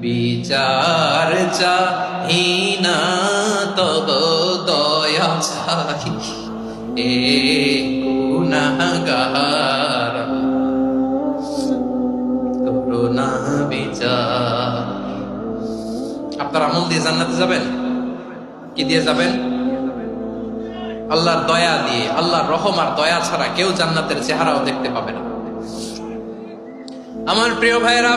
বিচার চাহিনা, তব দয়া চাহি। এ গুনাহগার করুণা বিচার। আপনার আমল দিয়ে জান্নাতে যাবেন? কি দিয়ে যাবেন? আল্লাহর দয়া দিয়ে, আল্লাহর রহম আর দয়া ছাড়া কেউ জান্নাতের চেহারাও দেখতে পাবে না। আমার প্রিয় ভাইয়েরা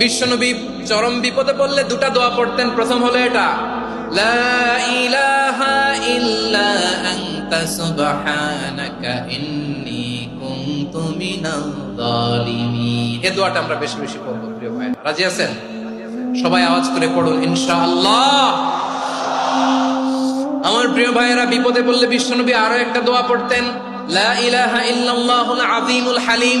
বিশ্বনবী চরম বিপদে পড়লে দুটা দোয়া পড়তেন। প্রথম হলো এটা, লা ইলাহা দোয়াটা আমরা বেশি প্রিয় ভাই রাজি আছেন? সবাই আওয়াজ করে পড়ুন, ইনশাআল্লাহ। আমার প্রিয় ভাইয়েরা, বিপদে পড়লে বিশ্বনবী আরও একটা দোয়া পড়তেন, লা ইলাহা হালিম।